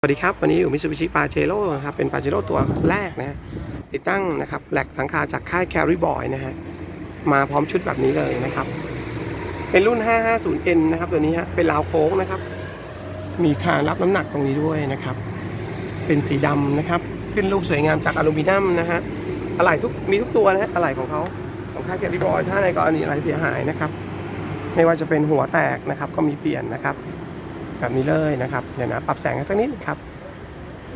สวัสดีครับ วันนี้อยู่มิ t ซูบิชิปาเจโร่ครับ เป็นปาเจโร่ตัวแรกนะฮะติดตั้งนะครับแหลกหลังคาจากค่าย Carry Boy นะฮะมาพร้อมชุดแบบนี้เลยนะครับ เป็นรุ่น 550N นะครับตัวนี้ฮะเป็นราวโค้งนะครับ มีคานรับน้ำหนักตรงนี้ด้วยนะครับ เป็นสีดำนะครับ ขึ้นรูปสวยงามจากอลูมิเนียมนะฮะอะไหล่ทุกมีทุกตัวนะฮะอะไหล่ของเขาของค่าย Carry Boy ถ้าในกรณีอะไรเสียหายนะครับ ไม่ว่าจะเป็นหัวแตกนะครับ ก็มีเปลี่ยนนะครับ แบบนี้เลยนะครับเดี๋ยวนะปรับแสงสักนิดครับ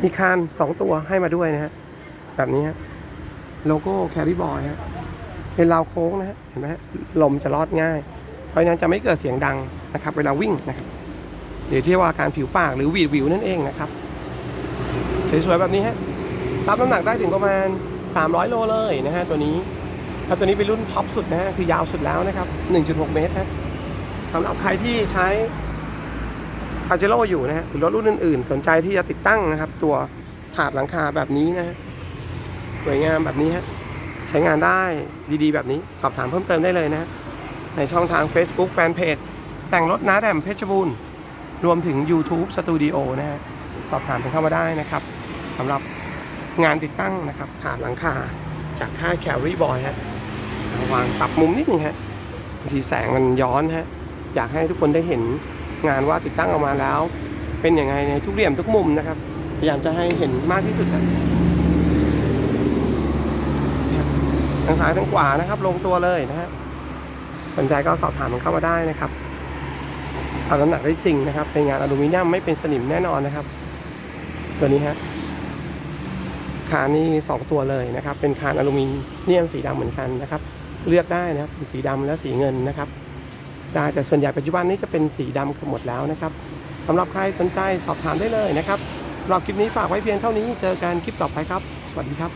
มีคาน2ตัวให้มาด้วยนะฮะแบบนี้ฮะโลโก้แคริบอยฮะเป็นราวโค้งนะฮะเห็นไหมฮะลมจะลอดง่าย เพราะนั้นจะไม่เกิดเสียงดังนะครับ เวลาวิ่งนะครับหรือที่ว่าการผิวปากหรือวีดวิวนั่นเองนะครับสวยๆแบบนี้ฮะรับน้ำหนักได้ถึงประมาณ 300 โลเลยนะฮะตัวนี้แล้วตัวนี้เป็นรุ่นท็อปสุดนะฮะคือยาวสุดแล้วนะครับ 1.6 เมตรฮะสำหรับใครที่ใช้าเจโร่อยู่นะฮะหรือรถรุ่นอื่นๆ สนใจที่จะติดตั้งนะครับ ตัวถาดหลังคาแบบนี้นะฮะสวยงามแบบนี้ฮะใช้งานได้ดีๆ แบบนี้ สอบถามเพิ่มเติมได้เลยนะฮะในช่องทาง Facebook Fanpage แต่งรถน้าแดมเพชรบูรณ์รวมถึง YouTube Studio นะฮะสอบถามกันเข้ามาได้นะครับสำหรับงานติดตั้งนะครับถาดหลังคาจากค่าย Carry Boy ฮะวางปรับมุมนิดนึงฮะบางทีแสงมันย้อนฮะอยากให้ทุกคนได้เห็น งานว่าติดตั้งออกมาแล้ว เป็นยังไงในทุกเหลี่ยมทุกมุมนะครับ พยายามจะให้เห็นมากที่สุดนะทางซ้ายทางขวานะครับ ลงตัวเลยนะฮะสนใจก็สอบถามมันเข้ามาได้นะครับเอาน้ำหนักได้จริงนะครับ เป็นงานอลูมิเนียมไม่เป็นสนิมแน่นอนนะครับ ตัวนี้ฮะคานนี่สองตัวเลยนะครับ เป็นคานอลูมิเนียมสีดำเหมือนกันนะครับ เลือกได้นะครับ สีดำและสีเงินนะครับ ได้แต่ส่วนใหญ่ปัจจุบันนี้จะเป็นสีดำกือบหมดแล้วนะครับสำหรับใครสนใจสอบถามได้เลยนะครับสำหรับคลิปนี้ฝากไว้เพียงเท่านี้เจอกันคลิปต่อไปครับ สวัสดีครับ